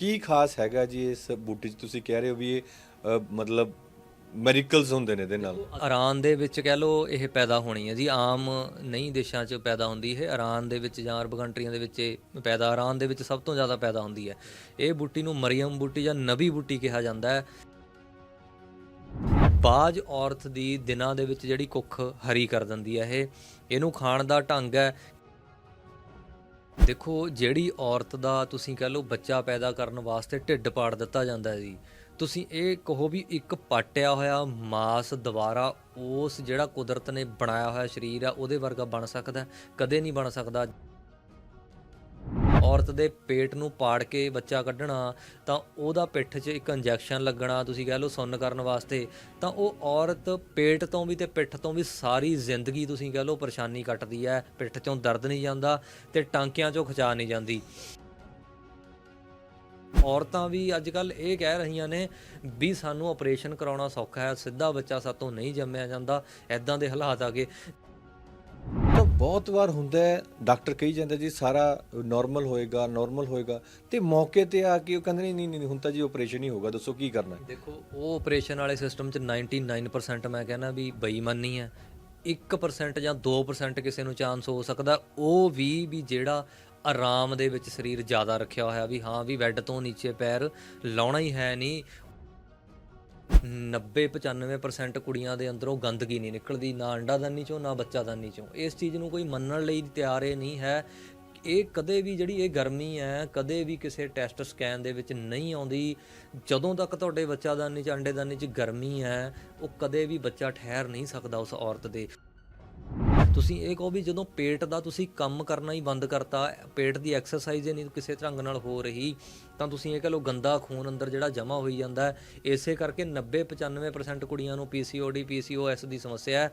ਕੀ ਖਾਸ ਹੈਗਾ ਜੀ ਇਸ ਬੂਟੀ 'ਚ? ਤੁਸੀਂ ਕਹਿ ਰਹੇ ਹੋ ਵੀ ਇਹ ਅ, ਮਤਲਬ ਮੈਰੀਕਲਸ ਹੁੰਦੇ ਨੇ ਇਹਦੇ ਨਾਲ। ਇਰਾਨ ਦੇ ਵਿੱਚ ਕਹਿ ਲਓ ਇਹ ਪੈਦਾ ਹੋਣੀ ਹੈ ਜੀ। ਆਮ ਨਹੀਂ ਦੇਸ਼ਾਂ 'ਚ ਪੈਦਾ ਹੁੰਦੀ ਇਹ। ਇਰਾਨ ਦੇ ਵਿੱਚ ਜਾਂ ਅਰਬ ਕੰਟਰੀਆਂ ਦੇ ਵਿੱਚ ਇਹ ਪੈਦਾ ਇਰਾਨ ਦੇ ਵਿੱਚ ਸਭ ਤੋਂ ਜ਼ਿਆਦਾ ਪੈਦਾ ਹੁੰਦੀ ਹੈ। ਇਹ ਬੂਟੀ ਨੂੰ ਮਰੀਮ ਬੂਟੀ ਜਾਂ ਨਬੀ ਬੂਟੀ ਕਿਹਾ ਜਾਂਦਾ ਹੈ। ਬਾਜ ਔਰਤ ਦੀ ਦਿਨਾਂ ਦੇ ਵਿੱਚ ਜਿਹੜੀ ਕੁੱਖ ਹਰੀ ਕਰ ਦਿੰਦੀ ਹੈ ਇਹ। ਇਹਨੂੰ ਖਾਣ ਦਾ ਢੰਗ ਹੈ ਦੇਖੋ, ਜਿਹੜੀ ਔਰਤ ਦਾ ਤੁਸੀਂ ਕਹਿ ਲਓ ਬੱਚਾ ਪੈਦਾ ਕਰਨ ਵਾਸਤੇ ਢਿੱਡ ਪਾੜ ਦਿੱਤਾ ਜਾਂਦਾ ਜੀ, ਤੁਸੀਂ ਇਹ ਕਹੋ ਵੀ ਇੱਕ ਪਾਟਿਆ ਹੋਇਆ ਮਾਸ ਦੁਬਾਰਾ ਉਸ ਜਿਹੜਾ ਕੁਦਰਤ ਨੇ ਬਣਾਇਆ ਹੋਇਆ ਸਰੀਰ ਆ, ਉਹਦੇ ਵਰਗਾ ਬਣ ਸਕਦਾ, ਕਦੇ ਨਹੀਂ ਬਣ ਸਕਦਾ। ਔਰਤ ਦੇ ਪੇਟ ਨੂੰ ਪਾੜ ਕੇ ਬੱਚਾ ਕੱਢਣਾ, ਤਾਂ ਉਹਦਾ ਪਿੱਠ 'ਚ ਇੱਕ ਇੰਜੈਕਸ਼ਨ ਲੱਗਣਾ ਤੁਸੀਂ ਕਹਿ ਲਓ ਸੁੰਨ ਕਰਨ ਵਾਸਤੇ, ਤਾਂ ਉਹ ਔਰਤ ਪੇਟ ਤੋਂ ਵੀ ਤੇ ਪਿੱਠ ਤੋਂ ਵੀ ਸਾਰੀ ਜ਼ਿੰਦਗੀ ਤੁਸੀਂ ਕਹਿ ਲਓ ਪਰੇਸ਼ਾਨੀ ਕੱਟਦੀ ਹੈ, ਪਿੱਠ 'ਚੋਂ ਦਰਦ ਨਹੀਂ ਜਾਂਦਾ ਤੇ ਟਾਂਕਿਆਂ 'ਚੋਂ ਖਿਚਾ ਨਹੀਂ ਜਾਂਦੀ। ਔਰਤਾਂ ਵੀ ਅੱਜ ਕੱਲ ਇਹ ਕਹਿ ਰਹੀਆਂ ਨੇ ਵੀ ਸਾਨੂੰ ਆਪਰੇਸ਼ਨ ਕਰਾਉਣਾ ਸੌਖਾ ਹੈ, ਸਿੱਧਾ ਬੱਚਾ ਸਾਤੋਂ ਨਹੀਂ ਜੰਮਿਆ ਜਾਂਦਾ ਐਦਾਂ ਦੇ ਹਾਲਾਤ ਆ ਗਏ। ਬਹੁਤ ਵਾਰ ਹੁੰਦਾ ਹੈ ਡਾਕਟਰ ਕਹੀ ਜਾਂਦਾ ਜੀ ਸਾਰਾ ਨਾਰਮਲ ਹੋਏਗਾ ਨਾਰਮਲ ਹੋਏਗਾ ਤੇ ਮੌਕੇ ਤੇ ਆ ਕੇ ਉਹ ਕਹਿੰਦੇ ਨਹੀਂ ਨਹੀਂ, ਹੁਣ ਤਾਂ ਜੀ ਆਪਰੇਸ਼ਨ ਹੀ ਹੋਗਾ ਦੱਸੋ ਕੀ ਕਰਨਾ ਹੈ? ਦੇਖੋ ਉਹ ਆਪਰੇਸ਼ਨ ਵਾਲੇ ਸਿਸਟਮ 'ਚ 99% ਮੈਂ ਕਹਿੰਦਾ ਵੀ ਬੇਈਮਾਨੀ ਹੈ। 1% ਜਾਂ 2% ਕਿਸੇ ਨੂੰ ਚਾਂਸ ਹੋ ਸਕਦਾ ਉਹ ਵੀ ਵੀ ਜਿਹੜਾ ਆਰਾਮ ਦੇ ਵਿੱਚ ਸਰੀਰ ਜ਼ਿਆਦਾ ਰੱਖਿਆ ਹੋਇਆ ਵੀ ਹਾਂ ਵੀ ਬੈੱਡ ਤੋਂ ਨੀਚੇ ਪੈਰ ਲਾਉਣਾ ਹੀ ਹੈ ਨਹੀਂ 90 95% ਕੁੜੀਆਂ ਦੇ ਅੰਦਰੋਂ ਗੰਦਗੀ ਨਹੀਂ ਨਿਕਲਦੀ, ਨਾ ਅੰਡਾਦਾਨੀ ਚੋਂ, ਨਾ ਬੱਚਾਦਾਨੀ ਚੋਂ। ਇਸ ਚੀਜ਼ ਨੂੰ ਕੋਈ ਮੰਨਣ ਲਈ ਤਿਆਰ ਇਹ ਨਹੀਂ ਹੈ। ਇਹ ਕਦੇ ਵੀ ਜਿਹੜੀ ਇਹ ਗਰਮੀ ਹੈ, ਕਦੇ ਵੀ ਕਿਸੇ ਟੈਸਟ ਸਕੈਨ ਦੇ ਵਿੱਚ ਨਹੀਂ ਆਉਂਦੀ। ਜਦੋਂ ਤੱਕ ਤੁਹਾਡੇ ਬੱਚਾਦਾਨੀ ਚ ਅੰਡੇਦਾਨੀ ਚ ਗਰਮੀ ਹੈ, ਉਹ ਕਦੇ ਵੀ ਬੱਚਾ ਠਹਿਰ ਨਹੀਂ ਸਕਦਾ ਉਸ ਔਰਤ ਦੇ। ਤੁਸੀਂ ਇਹ ਕਹੋ ਵੀ ਜਦੋਂ ਪੇਟ ਦਾ ਤੁਸੀਂ ਕੰਮ ਕਰਨਾ ਹੀ ਬੰਦ ਕਰਤਾ, ਪੇਟ ਦੀ ਐਕਸਰਸਾਈਜ਼ ਹੀ ਨਹੀਂ ਕਿਸੇ ਢੰਗ ਨਾਲ ਹੋ ਰਹੀ, ਤਾਂ ਤੁਸੀਂ ਇਹ ਕਹ ਲਓ ਗੰਦਾ ਖੂਨ ਅੰਦਰ ਜਿਹੜਾ ਜਮ੍ਹਾਂ ਹੋਈ ਜਾਂਦਾ ਹੈ, ਇਸੇ ਕਰਕੇ 90 95% ਕੁੜੀਆਂ ਨੂੰ ਪੀਸੀਓਡੀ ਪੀਸੀਓਐਸ ਦੀ ਸਮੱਸਿਆ ਹੈ।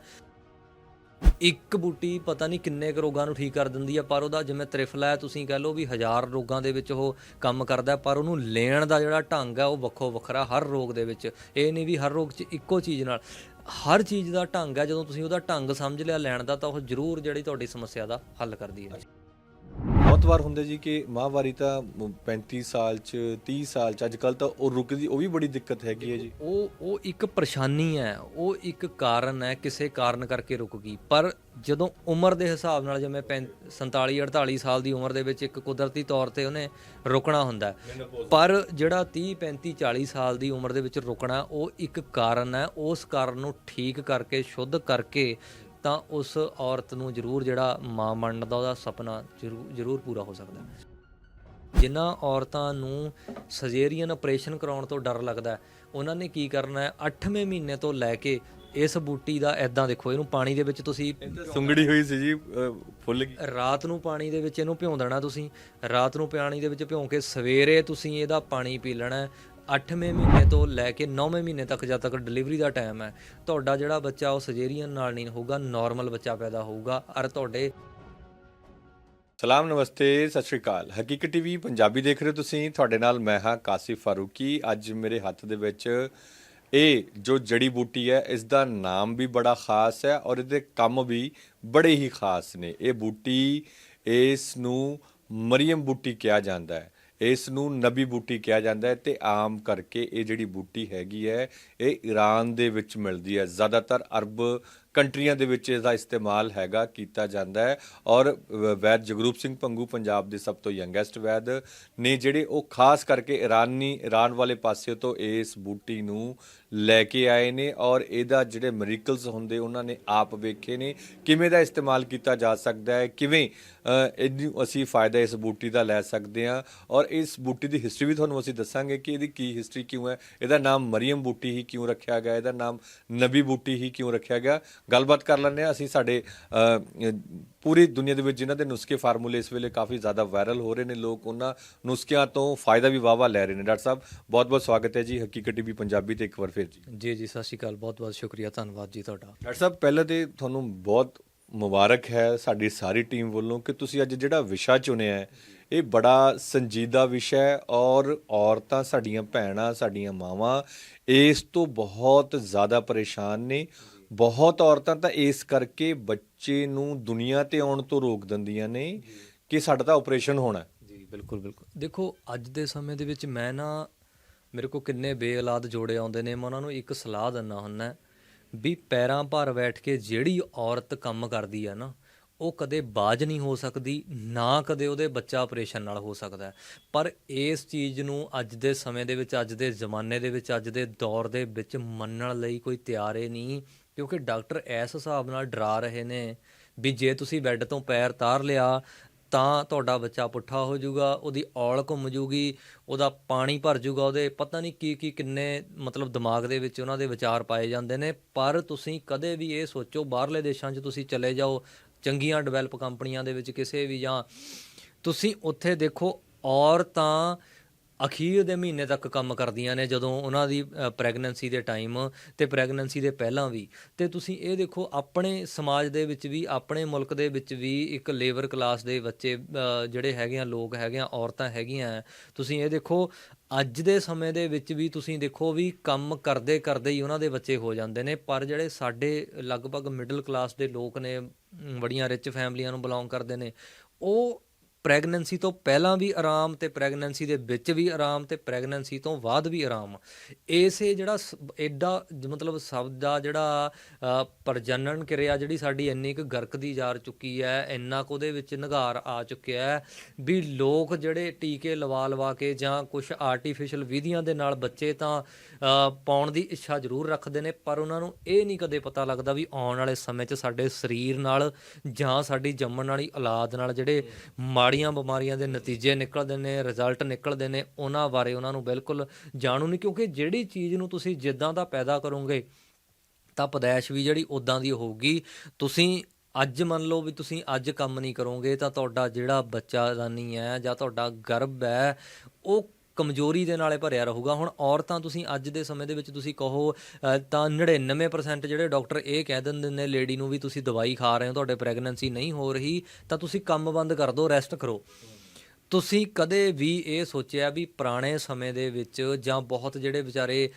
ਇੱਕ ਬੂਟੀ ਪਤਾ ਨਹੀਂ ਕਿੰਨੇ ਕੁ ਰੋਗਾਂ ਨੂੰ ਠੀਕ ਕਰ ਦਿੰਦੀ ਆ, ਪਰ ਉਹਦਾ ਜਿਵੇਂ ਤ੍ਰਿਫਲਾ ਹੈ, ਤੁਸੀਂ ਕਹਿ ਲਓ ਵੀ ਹਜ਼ਾਰ ਰੋਗਾਂ ਦੇ ਵਿੱਚ ਉਹ ਕੰਮ ਕਰਦਾ ਪਰ ਉਹਨੂੰ ਲੈਣ ਦਾ ਜਿਹੜਾ ਢੰਗ ਹੈ, ਉਹ ਵੱਖੋ ਵੱਖਰਾ ਹਰ ਰੋਗ ਦੇ ਵਿੱਚ। ਇਹ ਨਹੀਂ ਵੀ ਹਰ ਰੋਗ 'ਚ ਇੱਕੋ ਚੀਜ਼ ਨਾਲ, ਹਰ ਚੀਜ਼ ਦਾ ਢੰਗ ਹੈ, ਜਦੋਂ ਤੁਸੀਂ ਉਹਦਾ ਢੰਗ ਸਮਝ ਲਿਆ ਲੈਣ ਦਾ, ਤਾਂ ਉਹ ਜ਼ਰੂਰ ਜਿਹੜੀ ਤੁਹਾਡੀ ਸਮੱਸਿਆ ਦਾ ਹੱਲ ਕਰਦੀ ਹੈ। ਬਹੁਤ ਵਾਰ ਹੁੰਦੇ ਜੀ ਕਿ ਮਾਹਵਾਰੀ ਤਾਂ 35 ਸਾਲ ਚ 30 ਸਾਲ ਚ ਅੱਜ ਕੱਲ ਤਾਂ ਉਹ ਰੁਕਦੀ ਉਹ ਵੀ ਬੜੀ ਦਿੱਕਤ ਹੈਗੀ ਹੈ ਜੀ। ਉਹ ਉਹ ਇੱਕ ਪਰੇਸ਼ਾਨੀ ਹੈ ਉਹ ਇੱਕ ਕਾਰਨ ਹੈ ਕਿਸੇ ਕਾਰਨ ਕਰਕੇ ਰੁਕ ਗਈ। ਪਰ ਜਦੋਂ ਉਮਰ ਦੇ ਹਿਸਾਬ ਨਾਲ ਜਿਵੇਂ 47 48 ਸਾਲ ਦੀ ਉਮਰ ਦੇ ਵਿੱਚ ਇੱਕ ਕੁਦਰਤੀ ਤੌਰ ਤੇ ਉਹਨੇ ਰੁਕਣਾ ਹੁੰਦਾ। ਪਰ ਜਿਹੜਾ 30 35 40 ਸਾਲ ਦੀ ਉਮਰ ਦੇ ਵਿੱਚ ਰੁਕਣਾ ਉਹ ਇੱਕ ਕਾਰਨ ਹੈ ਉਸ ਕਾਰਨ ਨੂੰ ਠੀਕ ਕਰਕੇ ਸ਼ੁੱਧ ਕਰਕੇ ਤਾਂ ਉਸ ਔਰਤ ਨੂੰ ਜ਼ਰੂਰ ਜਿਹੜਾ ਮਾਂ ਬਣਨ ਦਾ ਉਹਦਾ ਸੁਪਨਾ ਜ਼ਰੂਰ ਪੂਰਾ ਹੋ ਸਕਦਾ ਜਿਨ੍ਹਾਂ ਔਰਤਾਂ ਨੂੰ ਸਰਜਰੀਅਨ ਆਪਰੇਸ਼ਨ ਕਰਾਉਣ ਤੋਂ ਡਰ ਲੱਗਦਾ ਉਹਨਾਂ ਨੇ ਕੀ ਕਰਨਾ ਹੈ? 8ਵੇਂ ਮਹੀਨੇ ਤੋਂ ਲੈ ਕੇ ਇਸ ਬੂਟੀ ਦਾ ਐਦਾਂ ਦੇਖੋ ਇਹਨੂੰ ਪਾਣੀ ਦੇ ਵਿੱਚ ਤੁਸੀਂ ਸੁੰਗੜੀ ਹੋਈ ਸੀ ਜੀ ਫੁੱਲ ਗਈ। ਰਾਤ ਨੂੰ ਪਾਣੀ ਦੇ ਵਿੱਚ ਇਹਨੂੰ ਭਿਉਂ ਦੇਣਾ ਤੁਸੀਂ। ਰਾਤ ਨੂੰ ਪਾਣੀ ਦੇ ਵਿੱਚ ਭਿਉਂ ਕੇ ਸਵੇਰੇ ਤੁਸੀਂ ਇਹਦਾ ਪਾਣੀ ਪੀ ਲੈਣਾ। 8ਵੇਂ ਮਹੀਨੇ ਤੋਂ ਲੈ ਕੇ 9ਵੇਂ ਮਹੀਨੇ ਤੱਕ ਜਦ ਤੱਕ ਡਿਲੀਵਰੀ ਦਾ ਟਾਈਮ ਹੈ, ਤੁਹਾਡਾ ਜਿਹੜਾ ਬੱਚਾ ਉਹ ਸਰਜਰੀਅਨ ਨਾਲ ਨਹੀਂ ਹੋਊਗਾ ਨਾਰਮਲ ਬੱਚਾ ਪੈਦਾ ਹੋਊਗਾ। ਅਰ ਤੁਹਾਡੇ ਸਲਾਮ, ਨਮਸਤੇ, ਸਤਿ ਸ਼੍ਰੀ ਅਕਾਲ। ਹਕੀਕਤ ਟੀਵੀ ਪੰਜਾਬੀ ਦੇਖ ਰਹੇ ਹੋ ਤੁਸੀਂ। ਤੁਹਾਡੇ ਨਾਲ ਮੈਂ ਹਾਂ ਕਾਸਿਫ ਫਾਰੂਕੀ। ਅੱਜ ਮੇਰੇ ਹੱਥ ਦੇ ਵਿੱਚ ਇਹ ਜੋ ਜੜੀ ਬੂਟੀ ਹੈ ਇਸ ਦਾ ਨਾਮ ਵੀ ਬੜਾ ਖਾਸ ਹੈ ਔਰ ਇਹਦੇ ਕੰਮ ਵੀ ਬੜੇ ਹੀ ਖਾਸ ਨੇ। ਇਹ ਬੂਟੀ ਇਸ ਨੂੰ ਮਰੀਮ ਬੂਟੀ ਕਿਹਾ ਜਾਂਦਾ ਹੈ। ਇਸ ਨੂੰ ਨਬੀ ਬੂਟੀ ਕਿਹਾ ਜਾਂਦਾ ਹੈ ਤੇ ਆਮ ਕਰਕੇ ਇਹ ਜਿਹੜੀ ਬੂਟੀ ਹੈਗੀ ਹੈ, ਇਹ ਈਰਾਨ ਦੇ ਵਿੱਚ ਮਿਲਦੀ ਹੈ। ਜ਼ਿਆਦਾਤਰ ਅਰਬ ਕੰਟਰੀਆਂ ਦੇ ਵਿੱਚ ਇਸ ਦਾ ਇਸਤੇਮਾਲ ਹੈਗਾ, ਕੀਤਾ ਜਾਂਦਾ ਹੈ। ਔਰ ਵੈਦ ਜਗਰੂਪ ਸਿੰਘ ਪੰਗੂ ਪੰਜਾਬ ਦੇ ਸਭ ਤੋਂ ਯੰਗੈਸਟ ਵੈਦ ਨੇ ਜਿਹੜੇ ਉਹ ਖਾਸ ਕਰਕੇ ਇਰਾਨੀ, ਇਰਾਨ ਵਾਲੇ ਪਾਸੇ ਤੋਂ ਇਸ ਬੂਟੀ ਨੂੰ ਲੈ ਕੇ ਆਏ ਨੇ ਔਰ ਇਹਦਾ ਜਿਹੜੇ ਮੈਰੀਕਲਸ ਹੁੰਦੇ, ਉਹਨਾਂ ਨੇ ਆਪ ਵੇਖੇ ਨੇ। ਕਿਵੇਂ ਦਾ ਇਸਤੇਮਾਲ ਕੀਤਾ ਜਾ ਸਕਦਾ ਹੈ, ਕਿਵੇਂ ਇਹਨੂੰ ਅਸੀਂ ਫਾਇਦਾ ਇਸ ਬੂਟੀ ਦਾ ਲੈ ਸਕਦੇ ਹਾਂ। ਔਰ ਇਸ ਬੂਟੀ ਦੀ ਹਿਸਟਰੀ ਵੀ ਤੁਹਾਨੂੰ ਅਸੀਂ ਦੱਸਾਂਗੇ ਕਿ ਇਹਦੀ ਕੀ ਹਿਸਟਰੀ ਕਿਉਂ ਹੈ। ਇਹਦਾ ਨਾਮ ਮਰੀਮ ਬੂਟੀ ਹੀ ਕਿਉਂ ਰੱਖਿਆ ਗਿਆ, ਇਹਦਾ ਨਾਮ ਨਬੀ ਬੂਟੀ ਹੀ ਕਿਉਂ ਰੱਖਿਆ ਗਿਆ। ਗੱਲਬਾਤ ਕਰ ਲੈਂਦੇ ਹਾਂ। ਅਸੀਂ ਸਾਡੇ ਪੂਰੀ ਦੁਨੀਆ ਦੇ ਵਿੱਚ ਜਿਨ੍ਹਾਂ ਦੇ ਨੁਸਖੇ ਫਾਰਮੂਲੇ ਇਸ ਵੇਲੇ ਕਾਫੀ ਜ਼ਿਆਦਾ ਵਾਇਰਲ ਹੋ ਰਹੇ ਨੇ ਲੋਕ ਉਹਨਾਂ ਨੁਸਖਿਆਂ ਤੋਂ ਫਾਇਦਾ ਵੀ ਵਾਵਾ ਲੈ ਰਹੇ ਨੇ। ਡਾਕਟਰ ਸਾਹਿਬ ਬਹੁਤ ਬਹੁਤ ਸਵਾਗਤ ਹੈ ਜੀ ਹਕੀਕਤ ਟੀਵੀ ਪੰਜਾਬੀ ਤੇ ਇੱਕ ਵਾਰ ਫਿਰ ਜੀ। ਜੀ ਜੀ ਸਤਿ ਸ਼੍ਰੀ ਅਕਾਲ। ਬਹੁਤ ਬਹੁਤ ਸ਼ੁਕਰੀਆ ਧੰਨਵਾਦ ਜੀ ਤੁਹਾਡਾ। ਡਾਕਟਰ ਸਾਹਿਬ ਪਹਿਲਾਂ ਤੇ ਤੁਹਾਨੂੰ ਬਹੁਤ ਮੁਬਾਰਕ ਹੈ ਸਾਡੀ ਸਾਰੀ ਟੀਮ ਵੱਲੋਂ ਕਿ ਤੁਸੀਂ ਅੱਜ ਜਿਹੜਾ ਵਿਸ਼ਾ ਚੁਣਿਆ ਹੈ ਇਹ ਬੜਾ ਸੰਜੀਦਾ ਵਿਸ਼ਾ ਹੈ ਔਰ ਔਰਤਾਂ ਸਾਡੀਆਂ ਭੈਣਾਂ ਸਾਡੀਆਂ ਮਾਵਾਂ ਇਸ ਤੋਂ ਬਹੁਤ ਜ਼ਿਆਦਾ ਪਰੇਸ਼ਾਨ ਨੇ। ਬਹੁਤ ਔਰਤਾਂ ਤਾਂ ਇਸ ਕਰਕੇ ਬੱਚੇ ਨੂੰ ਦੁਨੀਆ ਤੇ ਆਉਣ ਤੋਂ ਰੋਕ ਦਿੰਦੀਆਂ ਨੇ ਕਿ ਸਾਡਾ ਤਾਂ ਆਪਰੇਸ਼ਨ ਹੋਣਾ। ਜੀ ਬਿਲਕੁਲ ਬਿਲਕੁਲ ਦੇਖੋ ਅੱਜ ਦੇ ਸਮੇਂ ਦੇ ਵਿੱਚ ਮੈਂ ਨਾ ਮੇਰੇ ਕੋ ਕਿੰਨੇ ਬੇਔਲਾਦ ਜੋੜੇ ਆਉਂਦੇ ਨੇ ਮੈਂ ਉਹਨਾਂ ਨੂੰ ਇੱਕ ਸਲਾਹ ਦਿੰਦਾ ਹੁੰਦਾ ਵੀ ਪੈਰਾਂ ਭਾਰ ਬੈਠ ਕੇ ਜਿਹੜੀ ਔਰਤ ਕੰਮ ਕਰਦੀ ਆ ਨਾ ਉਹ ਕਦੇ ਬਾਜ ਨਹੀਂ ਹੋ ਸਕਦੀ ਨਾ ਕਦੇ ਉਹਦੇ ਬੱਚਾ ਆਪਰੇਸ਼ਨ ਨਾਲ ਹੋ ਸਕਦਾ। ਪਰ ਇਸ ਚੀਜ਼ ਨੂੰ ਅੱਜ ਦੇ ਸਮੇਂ ਦੇ ਵਿੱਚ ਅੱਜ ਦੇ ਜ਼ਮਾਨੇ ਦੇ ਵਿੱਚ ਅੱਜ ਦੇ ਦੌਰ ਦੇ ਵਿੱਚ ਮੰਨਣ ਲਈ ਕੋਈ ਤਿਆਰ ਹੀ ਨਹੀਂ ਕਿਉਂਕਿ ਡਾਕਟਰ ਇਸ ਹਿਸਾਬ ਨਾਲ ਡਰਾ ਰਹੇ ਨੇ ਵੀ ਜੇ ਤੁਸੀਂ ਬੈੱਡ ਤੋਂ ਪੈਰ ਤਾਰ ਲਿਆ, ਤਾਂ ਤੁਹਾਡਾ ਬੱਚਾ ਪੁੱਠਾ ਹੋ ਜਾਊਗਾ, ਉਹਦੀ ਔਲ ਘੁੰਮ ਜੂਗੀ ਉਹਦਾ ਪਾਣੀ ਭਰ ਜਾਊਗਾ, ਉਹਦੇ ਪਤਾ ਨਹੀਂ ਕੀ ਕੀ ਕਿੰਨੇ ਮਤਲਬ ਦਿਮਾਗ ਦੇ ਵਿੱਚ ਉਹਨਾਂ ਦੇ ਵਿਚਾਰ ਪਾਏ ਜਾਂਦੇ ਨੇ, ਪਰ ਤੁਸੀਂ ਕਦੇ ਵੀ ਇਹ ਸੋਚੋ, ਬਾਹਰਲੇ ਦੇਸ਼ਾਂ 'ਚ ਤੁਸੀਂ ਚਲੇ ਜਾਓ, ਚੰਗੀਆਂ ਡਿਵੈਲਪ ਕੰਪਨੀਆਂ ਦੇ ਵਿੱਚ ਕਿਸੇ ਵੀ ਜਾਂ ਤੁਸੀਂ ਉੱਥੇ ਦੇਖੋ ਔਰਤਾਂ ਅਖੀਰ ਦੇ ਮਹੀਨੇ ਤੱਕ ਕੰਮ ਕਰਦੀਆਂ ਨੇ, ਜਦੋਂ ਉਹਨਾਂ ਦੀ ਪ੍ਰੈਗਨੈਂਸੀ ਦੇ ਟਾਈਮ ਤੇ ਪ੍ਰੈਗਨੈਂਸੀ ਦੇ ਪਹਿਲਾਂ ਵੀ। ਤੇ ਤੁਸੀਂ ਇਹ ਦੇਖੋ, ਆਪਣੇ ਸਮਾਜ ਦੇ ਵਿੱਚ ਵੀ, ਆਪਣੇ ਮੁਲਕ ਦੇ ਵਿੱਚ ਵੀ ਇੱਕ ਲੇਬਰ ਕਲਾਸ ਦੇ ਬੱਚੇ ਜਿਹੜੇ ਹੈਗੇ ਆ, ਲੋਕ ਹੈਗੇ ਆ, ਔਰਤਾਂ ਹੈਗੀਆਂ ਤੁਸੀਂ ਇਹ ਦੇਖੋ, ਅੱਜ ਦੇ ਸਮੇਂ ਦੇ ਵਿੱਚ ਵੀ ਤੁਸੀਂ ਦੇਖੋ ਵੀ ਕੰਮ ਕਰਦੇ ਕਰਦੇ ਹੀ ਉਹਨਾਂ ਦੇ ਬੱਚੇ ਹੋ ਜਾਂਦੇ ਨੇ। ਪਰ ਜਿਹੜੇ ਸਾਡੇ ਲਗਭਗ ਮਿਡਲ ਕਲਾਸ ਦੇ ਲੋਕ ਨੇ ਬੜੀਆਂ ਰਿਚ ਫੈਮਲੀਆਂ ਨੂੰ ਬਿਲੋਂਗ ਕਰਦੇ ਨੇ, ਉਹ ਪ੍ਰੈਗਨੈਂਸੀ ਤੋਂ ਪਹਿਲਾਂ ਵੀ ਆਰਾਮ ਤੇ ਪ੍ਰੈਗਨੈਂਸੀ ਦੇ ਵਿੱਚ ਵੀ ਆਰਾਮ ਤੇ ਪ੍ਰੈਗਨੈਂਸੀ ਤੋਂ ਬਾਅਦ ਵੀ ਆਰਾਮ। ਇਸੇ ਜਿਹੜਾ ਸ- ਐਡਾ ਮਤਲਬ ਸ਼ਬਦ ਦਾ ਜਿਹੜਾ ਪ੍ਰਜਨਨ ਕਿਰਿਆ ਜਿਹੜੀ ਸਾਡੀ ਇੰਨੀ ਕੁ ਗਰਕਦੀ ਜਾ ਚੁੱਕੀ ਹੈ, ਇੰਨਾ ਕੁ ਉਹਦੇ ਵਿੱਚ ਨਿਗਾਰ ਆ ਚੁੱਕਿਆ ਹੈ ਵੀ ਲੋਕ ਜਿਹੜੇ ਟੀਕੇ ਲਵਾ ਲਵਾ ਕੇ ਜਾਂ ਕੁਝ ਆਰਟੀਫੀਸ਼ੀਅਲ ਵਿਧੀਆਂ ਦੇ ਨਾਲ ਬੱਚੇ ਤਾਂ ਪਾਉਣ ਦੀ ਇੱਛਾ ਜ਼ਰੂਰ ਰੱਖਦੇ ਨੇ, ਪਰ ਉਹਨਾਂ ਨੂੰ ਇਹ ਨਹੀਂ ਕਦੇ ਪਤਾ ਲੱਗਦਾ ਵੀ ਆਉਣ ਵਾਲੇ ਸਮੇਂ 'ਚ ਸਾਡੇ ਸਰੀਰ ਨਾਲ ਜਾਂ ਸਾਡੀ ਜੰਮਣ ਵਾਲੀ ਔਲਾਦ ਨਾਲ ਜਿਹੜੇ ਮਾੜੀ ਮਾੜੀਆਂ ਬਿਮਾਰੀਆਂ ਦੇ ਨਤੀਜੇ ਨਿਕਲਦੇ ਨੇ ਰਿਜ਼ਲਟ ਨਿਕਲਦੇ ਨੇ, ਉਹਨਾਂ ਬਾਰੇ ਉਹਨਾਂ ਨੂੰ ਬਿਲਕੁਲ ਜਾਣੂ ਨਹੀਂ, ਕਿਉਂਕਿ ਜਿਹੜੀ ਚੀਜ਼ ਨੂੰ ਤੁਸੀਂ ਜਿੱਦਾਂ ਦਾ ਪੈਦਾ ਕਰੋਗੇ, ਤਾਂ ਪਦੈਸ਼ ਵੀ ਜਿਹੜੀ ਉਦਾਂ ਦੀ ਹੋਊਗੀ। ਤੁਸੀਂ ਅੱਜ ਮੰਨ ਲਓ ਵੀ ਤੁਸੀਂ ਅੱਜ ਕੰਮ ਨਹੀਂ ਕਰੋਗੇ, ਤਾਂ ਤੁਹਾਡਾ ਜਿਹੜਾ ਬੱਚਾ ਦਾਨੀ ਹੈ ਜਾਂ ਤੁਹਾਡਾ ਗਰਭ ਹੈ, ਉਹ ਕਮਜ਼ੋਰੀ ਦੇ ਨਾਲੇ ਭਰਿਆ ਰਹੂਗਾ। ਹੁਣ ਔਰਤਾਂ ਤੁਸੀਂ ਅੱਜ ਦੇ ਸਮੇਂ ਦੇ ਵਿੱਚ ਤੁਸੀਂ ਕਹੋ ਤਾਂ 99% ਜਿਹੜੇ ਡਾਕਟਰ ਇਹ ਕਹਿ ਦਿੰਦੇ ਨੇ, ਲੇਡੀ ਨੂੰ ਵੀ ਤੁਸੀਂ ਦਵਾਈ ਖਾ ਰਹੇ ਹੋ, ਤੁਹਾਡੇ ਪ੍ਰੈਗਨੈਂਸੀ ਨਹੀਂ ਹੋ ਰਹੀ, ਤਾਂ ਤੁਸੀਂ ਕੰਮ ਬੰਦ ਕਰ ਦਿਓ ਰੈਸਟ ਕਰੋ। ਤੁਸੀਂ ਕਦੇ ਵੀ ਇਹ ਸੋਚਿਆ ਵੀ ਪੁਰਾਣੇ ਸਮੇਂ ਦੇ ਵਿੱਚ ਜਾਂ ਬਹੁਤ ਜਿਹੜੇ ਵਿਚਾਰੇ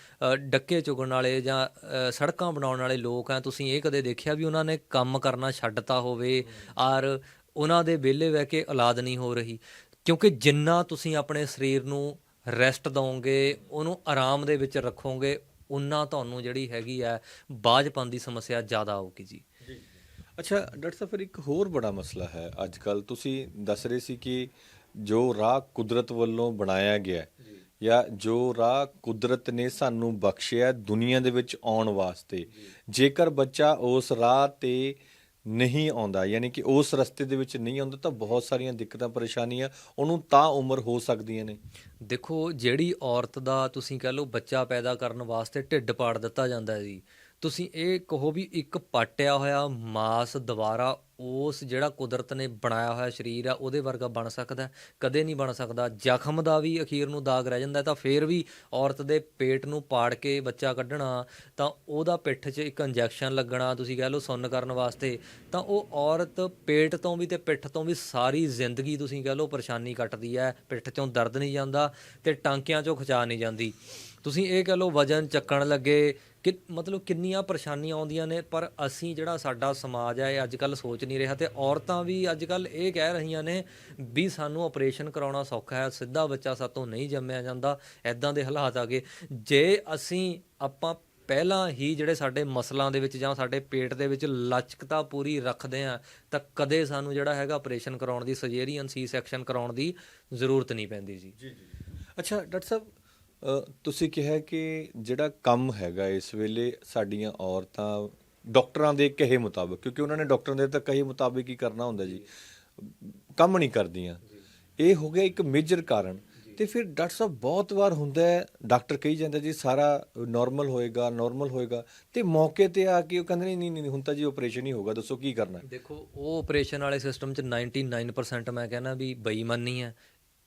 ਡੱਕੇ ਚੁਗਣ ਵਾਲੇ ਜਾਂ ਸੜਕਾਂ ਬਣਾਉਣ ਵਾਲੇ ਲੋਕ ਆ, ਤੁਸੀਂ ਇਹ ਕਦੇ ਦੇਖਿਆ ਵੀ ਉਹਨਾਂ ਨੇ ਕੰਮ ਕਰਨਾ ਛੱਡਤਾ ਹੋਵੇ ਔਰ ਉਹਨਾਂ ਦੇ ਵਿਹਲੇ ਬਹਿ ਕੇ ਔਲਾਦ ਨਹੀਂ ਹੋ ਰਹੀ? ਕਿਉਂਕਿ ਜਿੰਨਾ ਤੁਸੀਂ ਆਪਣੇ ਸਰੀਰ ਨੂੰ ਰੈਸਟ ਦਵੋਗੇ ਉਹਨੂੰ ਆਰਾਮ ਦੇ ਵਿੱਚ ਰੱਖੋਗੇ ਉਨਾ ਤੁਹਾਨੂੰ ਜਿਹੜੀ ਹੈਗੀ ਹੈ ਬਾਝਪਨ ਦੀ ਸਮੱਸਿਆ ਜ਼ਿਆਦਾ ਆਊਗੀ ਜੀ। ਅੱਛਾ ਡਾਕਟਰ ਸਾਹਿਬ ਫਿਰ ਇੱਕ ਹੋਰ ਬੜਾ ਮਸਲਾ ਹੈ ਅੱਜ ਕੱਲ ਤੁਸੀਂ ਦੱਸ ਰਹੇ ਸੀ ਕਿ ਜੋ ਰਾਹ ਕੁਦਰਤ ਵੱਲੋਂ ਬਣਾਇਆ ਗਿਆ ਜਾਂ। ਜੋ ਰਾਹ ਕੁਦਰਤ ਨੇ ਸਾਨੂੰ ਬਖਸ਼ਿਆ ਦੁਨੀਆ ਦੇ ਵਿੱਚ ਆਉਣ ਵਾਸਤੇ ਜੇਕਰ ਬੱਚਾ ਉਸ ਰਾਹ ਤੇ ਨਹੀਂ ਆਉਂਦਾ, ਯਾਨੀ ਕਿ ਉਸ ਰਸਤੇ ਦੇ ਵਿੱਚ ਨਹੀਂ ਆਉਂਦਾ ਤਾਂ ਬਹੁਤ ਸਾਰੀਆਂ ਦਿੱਕਤਾਂ, ਪਰੇਸ਼ਾਨੀਆਂ ਉਹਨੂੰ ਤਾਂ ਉਮਰ ਹੋ ਸਕਦੀਆਂ ਨੇ। ਦੇਖੋ, ਜਿਹੜੀ ਔਰਤ ਦਾ ਤੁਸੀਂ ਕਹ ਲਓ ਬੱਚਾ ਪੈਦਾ ਕਰਨ ਵਾਸਤੇ ਢਿੱਡ ਪਾੜ ਦਿੱਤਾ ਜਾਂਦਾ ਹੈ ਜੀ ਤੁਸੀਂ ਇਹ ਕਹੋ ਵੀ ਇੱਕ ਪਾਟਿਆ ਹੋਇਆ ਮਾਸ ਦੁਬਾਰਾ ਉਸ ਜਿਹੜਾ ਕੁਦਰਤ ਨੇ ਬਣਾਇਆ ਹੋਇਆ ਸਰੀਰ ਆ, ਉਹਦੇ ਵਰਗਾ ਬਣ ਸਕਦਾ ਕਦੇ ਨਹੀਂ ਬਣ ਸਕਦਾ। ਜ਼ਖਮ ਦਾ ਵੀ ਅਖੀਰ ਨੂੰ ਦਾਗ ਰਹਿ ਜਾਂਦਾ ਤਾਂ ਫੇਰ ਵੀ ਔਰਤ ਦੇ ਪੇਟ ਨੂੰ ਪਾੜ ਕੇ ਬੱਚਾ ਕੱਢਣਾ, ਤਾਂ ਉਹਦਾ ਪਿੱਠ 'ਚ ਇੱਕ ਇੰਜੈਕਸ਼ਨ ਲੱਗਣਾ, ਤੁਸੀਂ ਕਹਿ ਲਓ ਸੁੰਨ ਕਰਨ ਵਾਸਤੇ, ਤਾਂ ਉਹ ਔਰਤ ਪੇਟ ਤੋਂ ਵੀ ਤੇ ਪਿੱਠ ਤੋਂ ਵੀ ਸਾਰੀ ਜ਼ਿੰਦਗੀ ਤੁਸੀਂ ਕਹਿ ਲਓ ਪਰੇਸ਼ਾਨੀ ਕੱਟਦੀ ਹੈ, ਪਿੱਠ 'ਚੋਂ ਦਰਦ ਨਹੀਂ ਜਾਂਦਾ ਤੇ ਟਾਂਕਿਆਂ 'ਚੋਂ ਖਿਚਾ ਨਹੀਂ ਜਾਂਦੀ। ਤੁਸੀਂ ਇਹ ਕਹਿ ਲਓ ਵਜਨ ਚੱਕਣ ਲੱਗੇ, ਕਿ ਮਤਲਬ ਕਿੰਨੀਆਂ ਪਰੇਸ਼ਾਨੀਆਂ ਆਉਂਦੀਆਂ ਨੇ, ਪਰ ਅਸੀਂ ਜਿਹੜਾ ਸਾਡਾ ਸਮਾਜ ਹੈ, ਇਹ ਅੱਜ ਕੱਲ ਸੋਚ ਨਹੀਂ ਰਿਹਾ ਤੇ ਔਰਤਾਂ ਵੀ ਅੱਜ ਕੱਲ ਇਹ ਕਹਿ ਰਹੀਆਂ ਨੇ ਵੀ ਸਾਨੂੰ ਆਪਰੇਸ਼ਨ ਕਰਾਉਣਾ ਸੌਖਾ ਹੈ, ਸਿੱਧਾ ਬੱਚਾ ਸਾਤੋਂ ਨਹੀਂ ਜੰਮਿਆ ਜਾਂਦਾ ਐਦਾਂ ਦੇ ਹਾਲਾਤ ਆ ਗਏ। ਜੇ ਅਸੀਂ ਆਪਾਂ ਪਹਿਲਾਂ ਹੀ ਜਿਹੜੇ ਸਾਡੇ ਮਸਲਾਂ ਦੇ ਵਿੱਚ ਜਾਂ ਸਾਡੇ ਪੇਟ ਦੇ ਵਿੱਚ ਲਚਕਤਾ ਪੂਰੀ ਰੱਖਦੇ ਆ ਤਾਂ ਕਦੇ ਸਾਨੂੰ ਜਿਹੜਾ ਹੈਗਾ ਆਪਰੇਸ਼ਨ ਕਰਾਉਣ ਦੀ ਸਰਜਰੀਅਨ ਸੀ ਸੈਕਸ਼ਨ ਕਰਾਉਣ ਦੀ ਜ਼ਰੂਰਤ ਨਹੀਂ ਪੈਂਦੀ ਜੀ। ਅੱਛਾ, ਡਾਕਟਰ ਸਾਹਿਬ ਤੁਸੀਂ ਕਿਹਾ ਕਿ ਜਿਹੜਾ ਕੰਮ ਹੈਗਾ ਇਸ ਵੇਲੇ ਸਾਡੀਆਂ ਔਰਤਾਂ ਡਾਕਟਰਾਂ ਦੇ ਕਹੇ ਮੁਤਾਬਕ ਕਿਉਂਕਿ ਉਹਨਾਂ ਨੇ ਡਾਕਟਰਾਂ ਦੇ ਤਾਂ ਕਹੇ ਮੁਤਾਬਕ ਹੀ ਕਰਨਾ ਹੁੰਦਾ ਜੀ ਕੰਮ ਨਹੀਂ ਕਰਦੀਆਂ। ਇਹ ਹੋ ਗਿਆ ਇੱਕ ਮੇਜਰ ਕਾਰਨ। ਤੇ ਫਿਰ ਡਾਕਟਰ ਸਾਹਿਬ ਬਹੁਤ ਵਾਰ ਹੁੰਦਾ ਹੈ ਡਾਕਟਰ ਕਹੀ ਜਾਂਦਾ ਜੀ ਸਾਰਾ ਨਾਰਮਲ ਹੋਏਗਾ ਨਾਰਮਲ ਹੋਏਗਾ ਤੇ ਮੌਕੇ ਤੇ ਆ ਕੇ ਉਹ ਕਹਿੰਦੇ ਨਹੀਂ ਨਹੀਂ ਨਹੀਂ, ਹੁਣ ਤਾਂ ਜੀ ਆਪਰੇਸ਼ਨ ਹੀ ਹੋਗਾ ਦੱਸੋ ਕੀ ਕਰਨਾ? ਦੇਖੋ ਉਹ ਆਪਰੇਸ਼ਨ ਵਾਲੇ ਸਿਸਟਮ 'ਚ 99% ਮੈਂ ਕਹਿੰਦਾ ਵੀ ਬੇਈਮਾਨੀ ਹੈ।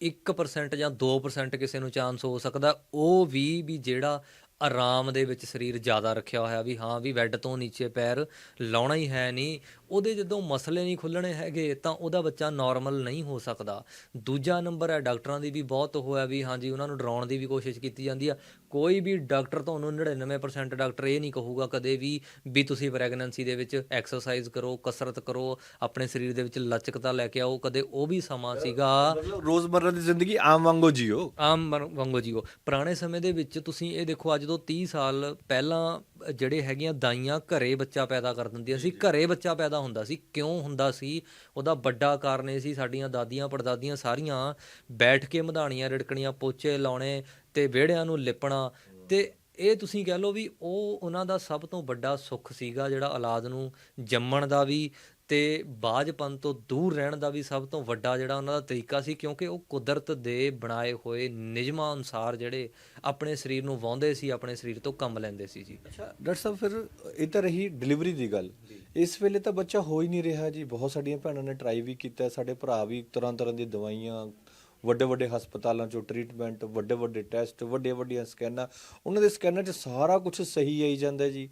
1% ਜਾਂ 2% ਕਿਸੇ ਨੂੰ ਚਾਂਸ ਹੋ ਸਕਦਾ, ਉਹ ਵੀ ਵੀ ਜਿਹੜਾ ਆਰਾਮ ਦੇ ਵਿੱਚ ਸਰੀਰ ਜ਼ਿਆਦਾ ਰੱਖਿਆ ਹੋਇਆ ਵੀ ਹਾਂ, ਵੀ ਬੈੱਡ ਤੋਂ ਨੀਚੇ ਪੈਰ ਲਾਉਣਾ ਹੀ ਹੈ ਨਹੀਂ, ਉਹਦੇ ਜਦੋਂ ਮਸਲੇ ਨਹੀਂ ਖੁੱਲਣੇ ਹੈਗੇ ਤਾਂ ਉਹਦਾ ਬੱਚਾ ਨਾਰਮਲ ਨਹੀਂ ਹੋ ਸਕਦਾ। ਦੂਜਾ ਨੰਬਰ ਹੈ, ਡਾਕਟਰਾਂ ਦੀ ਵੀ ਬਹੁਤ ਉਹ ਹੈ ਵੀ ਹਾਂਜੀ ਉਹਨਾਂ ਨੂੰ ਡਰਾਉਣ ਦੀ ਵੀ ਕੋਸ਼ਿਸ਼ ਕੀਤੀ ਜਾਂਦੀ ਆ। ਕੋਈ ਵੀ ਡਾਕਟਰ ਤੁਹਾਨੂੰ 99% ਡਾਕਟਰ ਇਹ ਨਹੀਂ ਕਹੂਗਾ ਕਦੇ ਵੀ ਵੀ ਤੁਸੀਂ ਪ੍ਰੈਗਨੈਂਸੀ ਦੇ ਵਿੱਚ ਐਕਸਰਸਾਈਜ਼ ਕਰੋ ਕਸਰਤ ਕਰੋ ਆਪਣੇ ਸਰੀਰ ਦੇ ਵਿੱਚ ਲਚਕਤਾ ਲੈ ਕੇ ਆਓ ਕਦੇ ਉਹ ਵੀ ਸਮਾਂ ਸੀਗਾ। ਰੋਜ਼ਮਰਰਾ ਦੀ ਜ਼ਿੰਦਗੀ ਆਮ ਵਾਂਗੂ ਜੀਓ। ਆਮ ਵਾਂਗੂ ਜੀਓ। ਪੁਰਾਣੇ ਸਮੇਂ ਦੇ ਵਿੱਚ ਤੁਸੀਂ ਇਹ ਦੇਖੋ ਅੱਜ ਤੋਂ 30 ਸਾਲ ਪਹਿਲਾਂ ਜਿਹੜੇ ਹੈਗੀਆਂ ਦਾਈਆਂ ਘਰੇ ਬੱਚਾ ਪੈਦਾ ਕਰ ਦਿੰਦੀਆਂ ਸੀ ਘਰੇ ਬੱਚਾ ਪੈਦਾ ਹੁੰਦਾ ਸੀ ਕਿਉਂ ਹੁੰਦਾ ਸੀ? ਉਹਦਾ ਵੱਡਾ ਕਾਰਨ ਇਹ ਸੀ ਸਾਡੀਆਂ ਦਾਦੀਆਂ ਪੜਦਾਦੀਆਂ ਸਾਰੀਆਂ ਬੈਠ ਕੇ ਮਧਾਣੀਆਂ ਰਿੜਕਣੀਆਂ ਪੋਚੇ ਲਾਉਣੇ ਤੇ ਵਿਹੜਿਆਂ ਨੂੰ ਲਿਪਣਾ ਤੇ ਇਹ ਤੁਸੀਂ ਕਹਿ ਲਓ ਵੀ ਉਹ ਉਹਨਾਂ ਦਾ ਸਭ ਤੋਂ ਵੱਡਾ ਸੁੱਖ ਸੀਗਾ ਜਿਹੜਾ ਔਲਾਦ ਨੂੰ ਜੰਮਣ ਦਾ ਵੀ ਤੇ ਬਾਝਪਨ ਤੋਂ ਦੂਰ ਰਹਿਣ ਦਾ ਵੀ ਸਭ ਤੋਂ ਵੱਡਾ ਜਿਹੜਾ ਉਹਨਾਂ ਦਾ ਤਰੀਕਾ ਸੀ ਕਿਉਂਕਿ ਉਹ ਕੁਦਰਤ ਦੇ ਬਣਾਏ ਹੋਏ ਨਿਯਮਾਂ ਅਨੁਸਾਰ ਜਿਹੜੇ ਆਪਣੇ ਸਰੀਰ ਨੂੰ ਵਾਹੁੰਦੇ ਸੀ ਆਪਣੇ ਸਰੀਰ ਤੋਂ ਕੰਮ ਲੈਂਦੇ ਸੀ ਜੀ। ਅੱਛਾ ਡਾਕਟਰ ਸਾਹਿਬ ਫਿਰ ਇਹ ਤਾਂ ਰਹੀ ਡਿਲੀਵਰੀ ਦੀ ਗੱਲ। ਇਸ ਵੇਲੇ ਤਾਂ ਬੱਚਾ ਹੋ ਹੀ ਨਹੀਂ ਰਿਹਾ ਜੀ। ਬਹੁਤ ਸਾਡੀਆਂ ਭੈਣਾਂ ਨੇ ਟਰਾਈ ਵੀ ਕੀਤਾ ਸਾਡੇ ਭਰਾ ਵੀ ਤਰ੍ਹਾਂ ਤਰ੍ਹਾਂ ਦੀ ਦਵਾਈਆਂ ਵੱਡੇ ਵੱਡੇ ਹਸਪਤਾਲਾਂ ਚੋਂ ਟ੍ਰੀਟਮੈਂਟ ਵੱਡੇ ਵੱਡੇ ਟੈਸਟ ਵੱਡੇ ਵੱਡੀਆਂ ਸਕੈਨਾਂ, ਉਹਨਾਂ ਦੇ ਸਕੈਨਾਂ 'ਚ ਸਾਰਾ ਕੁਝ ਸਹੀ ਆਈ ਜਾਂਦਾ ਜੀ।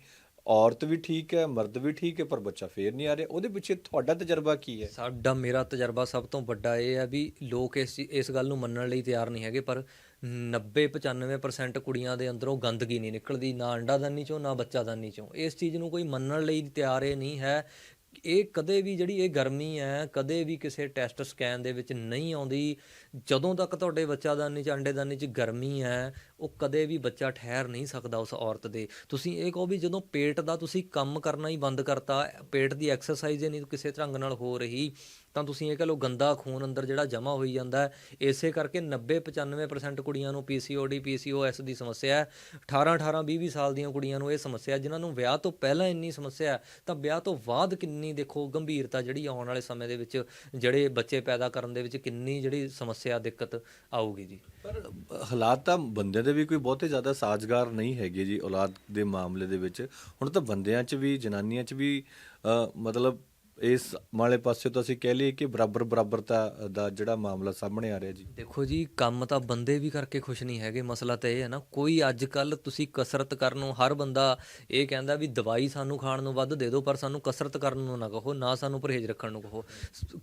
ਔਰਤ ਵੀ ਠੀਕ ਹੈ, ਮਰਦ ਵੀ ਠੀਕ ਹੈ, ਪਰ ਬੱਚਾ ਫੇਰ ਨਹੀਂ ਆ ਰਿਹਾ। ਉਹਦੇ ਪਿੱਛੇ ਤੁਹਾਡਾ ਤਜਰਬਾ ਕੀ ਹੈ? ਸਾਡਾ, ਮੇਰਾ ਤਜਰਬਾ ਸਭ ਤੋਂ ਵੱਡਾ ਇਹ ਹੈ ਵੀ ਲੋਕ ਇਸ ਇਸ ਗੱਲ ਨੂੰ ਮੰਨਣ ਲਈ ਤਿਆਰ ਨਹੀਂ ਹੈਗੇ, ਪਰ 90 95% ਕੁੜੀਆਂ ਦੇ ਅੰਦਰੋਂ ਗੰਦਗੀ ਨਹੀਂ ਨਿਕਲਦੀ, ਨਾ ਅੰਡਾਦਾਨੀ ਚੋਂ, ਨਾ ਬੱਚਾਦਾਨੀ ਚੋਂ। ਇਸ ਚੀਜ਼ ਨੂੰ ਕੋਈ ਮੰਨਣ ਲਈ ਤਿਆਰ ਇਹ ਨਹੀਂ ਹੈ ਇਹ ਕਦੇ ਵੀ ਜਿਹੜੀ ਇਹ ਗਰਮੀ ਹੈ, ਕਦੇ ਵੀ ਕਿਸੇ ਟੈਸਟ ਸਕੈਨ ਦੇ ਵਿੱਚ ਨਹੀਂ ਆਉਂਦੀ, ਜਦੋਂ ਤੱਕ ਤੁਹਾਡੇ ਬੱਚਾਦਾਨੀ ਚ, ਅੰਡੇਦਾਨੀ ਚ ਗਰਮੀ ਹੈ, ਉਹ ਕਦੇ ਵੀ ਬੱਚਾ ਠਹਿਰ ਨਹੀਂ ਸਕਦਾ ਉਸ ਔਰਤ ਦੇ। ਤੁਸੀਂ ਇਹ ਕਹੋ ਵੀ ਜਦੋਂ ਪੇਟ ਦਾ ਤੁਸੀਂ ਕੰਮ ਕਰਨਾ ਹੀ ਬੰਦ ਕਰਤਾ, ਪੇਟ ਦੀ ਐਕਸਰਸਾਈਜ਼ ਹੀ ਨਹੀਂ ਕਿਸੇ ਢੰਗ ਨਾਲ ਹੋ ਰਹੀ ਤਾਂ ਤੁਸੀਂ ਇਹ ਕਹ ਲਓ ਗੰਦਾ ਖੂਨ ਅੰਦਰ ਜਿਹੜਾ ਜਮ੍ਹਾਂ ਹੋਈ ਜਾਂਦਾ ਇਸੇ ਕਰਕੇ 90 95% ਕੁੜੀਆਂ ਨੂੰ PCOD PCOS ਦੀ ਸਮੱਸਿਆ ਹੈ। 18 18 20 20 ਸਾਲ ਦੀਆਂ ਕੁੜੀਆਂ ਨੂੰ ਇਹ ਸਮੱਸਿਆ ਹੈ, ਜਿਨ੍ਹਾਂ ਨੂੰ ਵਿਆਹ ਤੋਂ ਪਹਿਲਾਂ ਇੰਨੀ ਸਮੱਸਿਆ ਤਾਂ ਵਿਆਹ ਤੋਂ ਬਾਅਦ ਕਿੰਨੀ ਦੇਖੋ ਗੰਭੀਰਤਾ ਜਿਹੜੀ ਆਉਣ ਵਾਲੇ ਸਮੇਂ ਦੇ ਵਿੱਚ ਜਿਹੜੇ ਬੱਚੇ ਪੈਦਾ ਕਰਨ ਦੇ ਵਿੱਚ ਕਿੰਨੀ ਜਿਹੜੀ ਸਮੱਸਿਆ ਦਿੱਕਤ ਆਊਗੀ ਜੀ। ਪਰ ਹਾਲਾਤ ਤਾਂ ਬੰਦਿਆਂ ਦੇ ਵੀ ਕੋਈ ਬਹੁਤੇ ਜ਼ਿਆਦਾ ਸਾਜ਼ਗਾਰ ਨਹੀਂ ਹੈਗੇ ਜੀ ਔਲਾਦ ਦੇ ਮਾਮਲੇ ਦੇ ਵਿੱਚ। ਹੁਣ ਤਾਂ ਬੰਦਿਆਂ 'ਚ ਵੀ ਜਨਾਨੀਆਂ 'ਚ ਵੀ ਮਤਲਬ ਇਸ ਵਾਲੇ ਪਾਸੇ ਤੋਂ ਅਸੀਂ ਕਹਿ ਲਈਏ ਕਿ ਬਰਾਬਰ ਬਰਾਬਰਤਾ ਦਾ ਜਿਹੜਾ ਮਾਮਲਾ ਸਾਹਮਣੇ ਆ ਰਿਹਾ ਜੀ। ਦੇਖੋ ਜੀ, ਕੰਮ ਤਾਂ ਬੰਦੇ ਵੀ ਕਰਕੇ ਖੁਸ਼ ਨਹੀਂ ਹੈਗੇ, ਮਸਲਾ ਤਾਂ ਇਹ ਹੈ ਨਾ, ਕੋਈ ਅੱਜ ਕੱਲ ਤੁਸੀਂ ਕਸਰਤ ਕਰਨ ਨੂੰ, ਹਰ ਬੰਦਾ ਇਹ ਕਹਿੰਦਾ ਵੀ ਦਵਾਈ ਸਾਨੂੰ ਖਾਣ ਨੂੰ ਵੱਧ ਦੇ ਦਿਓ, ਪਰ ਸਾਨੂੰ ਕਸਰਤ ਕਰਨ ਨੂੰ ਨਾ ਕਹੋ, ਨਾ ਸਾਨੂੰ ਪਰਹੇਜ਼ ਰੱਖਣ ਨੂੰ ਕਹੋ।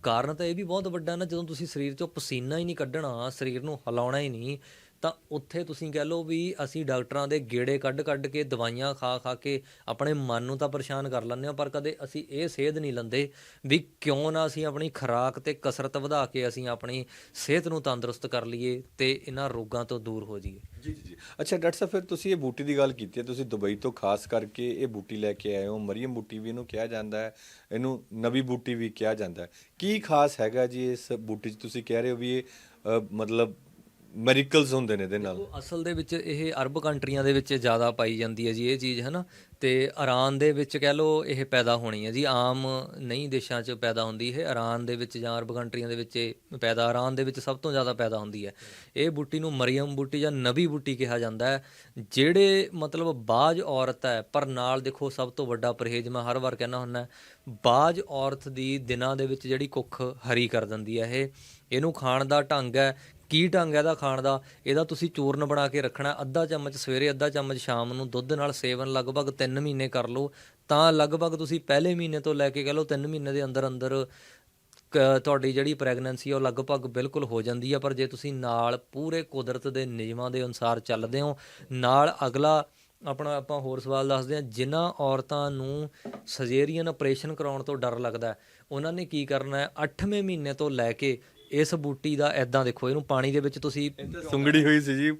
ਕਾਰਨ ਤਾਂ ਇਹ ਵੀ ਬਹੁਤ ਵੱਡਾ ਨਾ, ਜਦੋਂ ਤੁਸੀਂ ਸਰੀਰ ਚੋਂ ਪਸੀਨਾ ਹੀ ਨਹੀਂ ਕੱਢਣਾ, ਸਰੀਰ ਨੂੰ ਹਿਲਾਉਣਾ ਹੀ ਨਹੀਂ ਤਾਂ ਉੱਥੇ ਤੁਸੀਂ ਕਹਿ ਲਓ ਵੀ ਅਸੀਂ ਡਾਕਟਰਾਂ ਦੇ ਗੇੜੇ ਕੱਢ ਕੱਢ ਕੇ ਦਵਾਈਆਂ ਖਾ ਖਾ ਕੇ ਆਪਣੇ ਮਨ ਨੂੰ ਤਾਂ ਪਰੇਸ਼ਾਨ ਕਰ ਲੈਂਦੇ ਹਾਂ, ਪਰ ਕਦੇ ਅਸੀਂ ਇਹ ਸੇਧ ਨਹੀਂ ਲੈਂਦੇ ਵੀ ਕਿਉਂ ਨਾ ਅਸੀਂ ਆਪਣੀ ਖੁਰਾਕ ਤੇ ਕਸਰਤ ਵਧਾ ਕੇ ਅਸੀਂ ਆਪਣੀ ਸਿਹਤ ਨੂੰ ਤੰਦਰੁਸਤ ਕਰ ਲਈਏ ਤੇ ਇਹਨਾਂ ਰੋਗਾਂ ਤੋਂ ਦੂਰ ਹੋ ਜਾਈਏ। ਜੀ ਜੀ ਅੱਛਾ, ਡਾਕਟਰ ਸਾਹਿਬ, ਫਿਰ ਤੁਸੀਂ ਇਹ ਬੂਟੀ ਦੀ ਗੱਲ ਕੀਤੀ ਹੈ, ਤੁਸੀਂ ਦੁਬਈ ਤੋਂ ਖਾਸ ਕਰਕੇ ਇਹ ਬੂਟੀ ਲੈ ਕੇ ਆਏ ਹੋ, ਮਰੀਮ ਬੂਟੀ ਵੀ ਇਹਨੂੰ ਕਿਹਾ ਜਾਂਦਾ ਹੈ, ਇਹਨੂੰ ਨਵੀਂ ਬੂਟੀ ਵੀ ਕਿਹਾ ਜਾਂਦਾ ਹੈ। ਕੀ ਖਾਸ ਹੈਗਾ ਜੀ ਇਸ ਬੂਟੀ 'ਚ? ਤੁਸੀਂ ਕਹਿ ਰਹੇ ਹੋ ਵੀ ਇਹ ਮਤਲਬ ਮੈਰੀਕਲਸ ਹੁੰਦੇ ਨੇ ਇਹਦੇ ਨਾਲ। ਉਹ ਅਸਲ ਦੇ ਵਿੱਚ ਇਹ ਅਰਬ ਕੰਟਰੀਆਂ ਦੇ ਵਿੱਚ ਜ਼ਿਆਦਾ ਪਾਈ ਜਾਂਦੀ ਹੈ ਜੀ ਇਹ ਚੀਜ਼ ਹੈ ਨਾ ਤੇ ਇਰਾਨ ਦੇ ਵਿੱਚ ਕਹਿ ਲਓ ਇਹ ਪੈਦਾ ਹੋਣੀ ਹੈ ਜੀ। ਆਮ ਨਹੀਂ ਦੇਸ਼ਾਂ 'ਚ ਪੈਦਾ ਹੁੰਦੀ ਇਹ। ਇਰਾਨ ਦੇ ਵਿੱਚ ਜਾਂ ਅਰਬ ਕੰਟਰੀਆਂ ਦੇ ਵਿੱਚ ਇਹ ਪੈਦਾ, ਇਰਾਨ ਦੇ ਵਿੱਚ ਸਭ ਤੋਂ ਜ਼ਿਆਦਾ ਪੈਦਾ ਹੁੰਦੀ ਹੈ। ਇਹ ਬੂਟੀ ਨੂੰ ਮਰੀਮ ਬੂਟੀ ਜਾਂ ਨਬੀ ਬੂਟੀ ਕਿਹਾ ਜਾਂਦਾ ਹੈ। ਜਿਹੜੇ ਮਤਲਬ ਬਾਜ ਔਰਤ ਹੈ, ਪਰ ਨਾਲ ਦੇਖੋ ਸਭ ਤੋਂ ਵੱਡਾ ਪਰਹੇਜ਼ ਮੈਂ ਹਰ ਵਾਰ ਕਹਿੰਦਾ ਹੁੰਦਾ ਬਾਜ ਔਰਤ ਦੀ ਦਿਨਾਂ ਦੇ ਵਿੱਚ ਜਿਹੜੀ ਕੁੱਖ ਹਰੀ ਕਰ ਦਿੰਦੀ ਹੈ ਇਹ। ਇਹਨੂੰ ਖਾਣ ਦਾ ਢੰਗ ਹੈ ਕੀ ਢੰਗ ਹੈ ਇਹਦਾ ਖਾਣ ਦਾ? ਇਹਦਾ ਤੁਸੀਂ ਚੂਰਨ ਬਣਾ ਕੇ ਰੱਖਣਾ, ਅੱਧਾ ਚਮਚ ਸਵੇਰੇ, ਅੱਧਾ ਚਮਚ ਸ਼ਾਮ ਨੂੰ, ਦੁੱਧ ਨਾਲ ਸੇਵਨ ਲਗਭਗ 3 ਮਹੀਨੇ ਕਰ ਲਓ। ਤਾਂ ਲਗਭਗ ਤੁਸੀਂ ਪਹਿਲੇ ਮਹੀਨੇ ਤੋਂ ਲੈ ਕੇ ਕਹ ਲਓ 3 ਮਹੀਨੇ ਦੇ ਅੰਦਰ ਅੰਦਰ, ਕ- ਤੁਹਾਡੀ ਜਿਹੜੀ ਪ੍ਰੈਗਨੈਂਸੀ ਉਹ ਲਗਭਗ ਬਿਲਕੁਲ ਹੋ ਜਾਂਦੀ ਹੈ ਪਰ ਜੇ ਤੁਸੀਂ ਨਾਲ ਪੂਰੇ ਕੁਦਰਤ ਦੇ ਨਿਯਮਾਂ ਦੇ ਅਨੁਸਾਰ ਚੱਲਦੇ ਹੋ, ਨਾਲ ਅਗਲਾ ਆਪਣਾ ਆਪਾਂ ਹੋਰ ਸਵਾਲ ਦੱਸਦੇ ਹਾਂ, ਜਿਨ੍ਹਾਂ ਔਰਤਾਂ ਨੂੰ ਸਜੇਰੀਅਨ ਆਪਰੇਸ਼ਨ ਕਰਾਉਣ ਤੋਂ ਡਰ ਲੱਗਦਾ ਉਹਨਾਂ ਨੇ ਕੀ ਕਰਨਾ ਹੈ? 8ਵੇਂ ਮਹੀਨੇ ਤੋਂ ਲੈ ਕੇ ਇਸ ਬੂਟੀ ਦਾ ਐਦਾਂ ਦੇਖੋ ਇਹਨੂੰ ਪਾਣੀ ਦੇ ਵਿੱਚ ਤੁਸੀਂ ਸੁੰਗੜੀ ਹੋਈ ਸੀ ਜੀ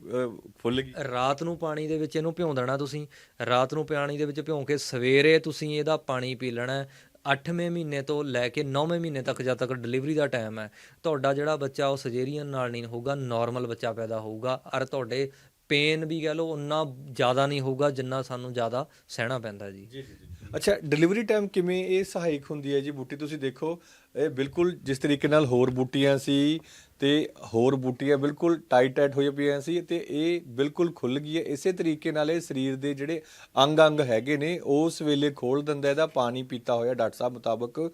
ਫੁੱਲ ਗਈ। ਰਾਤ ਨੂੰ ਪਾਣੀ ਦੇ ਵਿੱਚ ਇਹਨੂੰ ਭਿਉਂ ਦੇਣਾ ਤੁਸੀਂ। ਰਾਤ ਨੂੰ ਪਾਣੀ ਦੇ ਵਿੱਚ ਭਿਉਂ ਕੇ ਸਵੇਰੇ ਤੁਸੀਂ ਇਹਦਾ ਪਾਣੀ ਪੀ ਲੈਣਾ ਹੈ। 8ਵੇਂ ਮਹੀਨੇ ਤੋਂ ਲੈ ਕੇ 9ਵੇਂ ਮਹੀਨੇ ਤੱਕ ਜਦ ਤੱਕ ਡਿਲੀਵਰੀ ਦਾ ਟਾਈਮ ਹੈ ਤੁਹਾਡਾ ਜਿਹੜਾ ਬੱਚਾ ਉਹ ਸਰਜਰੀਅਨ ਨਾਲ ਨਹੀਂ ਹੋਊਗਾ ਨਾਰਮਲ ਬੱਚਾ ਪੈਦਾ ਹੋਊਗਾ। ਔਰ ਤੁਹਾਡੇ ਪੇਨ ਵੀ ਕਹ ਲਓ ਉਨਾ ਜ਼ਿਆਦਾ ਨਹੀਂ ਹੋਊਗਾ ਜਿੰਨਾ ਸਾਨੂੰ ਜ਼ਿਆਦਾ ਸਹਿਣਾ ਪੈਂਦਾ ਜੀ ਜੀ ਜੀ। ਅੱਛਾ ਡਿਲੀਵਰੀ ਟਾਈਮ ਕਿਵੇਂ ਇਹ ਸਹਾਇਕ ਹੁੰਦੀ ਹੈ ਜੀ? ਬੂਟੀ ਤੁਸੀਂ ਦੇਖੋ, ਇਹ ਬਿਲਕੁਲ ਜਿਸ ਤਰੀਕੇ ਨਾਲ ਹੋਰ ਬੂਟੀਆਂ ਸੀ ਤੇ ਹੋਰ ਬੂਟੀਆਂ ਬਿਲਕੁਲ ਟਾਈਟ ਟਾਈਟ ਹੋਈਆਂ ਪਈਆਂ ਸੀ ਤੇ ਇਹ ਬਿਲਕੁਲ ਖੁੱਲ ਗਈ ਹੈ। ਇਸੇ ਤਰੀਕੇ ਨਾਲ ਇਹ ਸਰੀਰ ਦੇ ਜਿਹੜੇ ਅੰਗ ਅੰਗ ਹੈਗੇ ਨੇ, ਉਸ ਵੇਲੇ ਖੋਲ ਦਿੰਦਾ ਇਹਦਾ ਪਾਣੀ ਪੀਤਾ ਹੋਇਆ ਡਾਕਟਰ ਸਾਹਿਬ ਮੁਤਾਬਕ।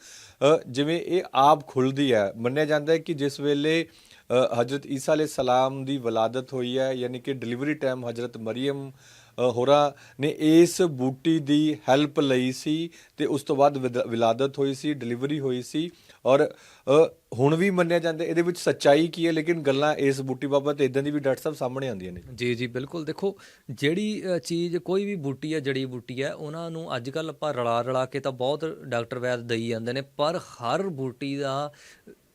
ਜਿਵੇਂ ਇਹ ਆਪ ਖੁੱਲਦੀ ਹੈ, ਮੰਨਿਆ ਜਾਂਦਾ ਹੈ ਕਿ ਜਿਸ ਵੇਲੇ ਹਜ਼ਰਤ ਈਸਾ ਅਲੈਹ ਸਲਾਮ ਦੀ ਵਲਾਦਤ ਹੋਈ ਹੈ, ਯਾਨੀ ਕਿ ਡਿਲੀਵਰੀ ਟਾਈਮ ਹਜ਼ਰਤ ਮਰੀਮ ਹੋਰਾਂ ਨੇ ਇਸ ਬੂਟੀ ਦੀ ਹੈਲਪ ਲਈ ਸੀ ਤੇ ਉਸ ਤੋਂ ਬਾਅਦ ਵਿਦ- ਵਿਲਾਦਤ ਹੋਈ ਸੀ, ਡਿਲੀਵਰੀ ਹੋਈ ਸੀ ਔਰ ਹੁਣ ਵੀ ਮੰਨਿਆ ਜਾਂਦਾ, ਇਹਦੇ ਵਿੱਚ ਸੱਚਾਈ ਕੀ ਹੈ, ਲੇਕਿਨ ਗੱਲਾਂ ਇਸ ਬੂਟੀ ਬਾਬਤ ਇਦਾਂ ਦੀ ਵੀ ਡਾਕਟਰ ਸਾਹਿਬ ਸਾਹਮਣੇ ਆਉਂਦੀਆਂ ਨੇ। ਜੀ ਜੀ, ਬਿਲਕੁਲ। ਦੇਖੋ, ਜਿਹੜੀ ਚੀਜ਼ ਕੋਈ ਵੀ ਬੂਟੀ ਹੈ, ਜੜੀ ਬੂਟੀ ਹੈ, ਉਹਨਾਂ ਨੂੰ ਅੱਜ ਕੱਲ ਆਪਾਂ ਰਲਾ ਰਲਾ ਕੇ ਤਾਂ ਬਹੁਤ ਡਾਕਟਰ ਵੈਦ ਦਈ ਜਾਂਦੇ ਨੇ, ਪਰ ਹਰ ਬੂਟੀ ਦਾ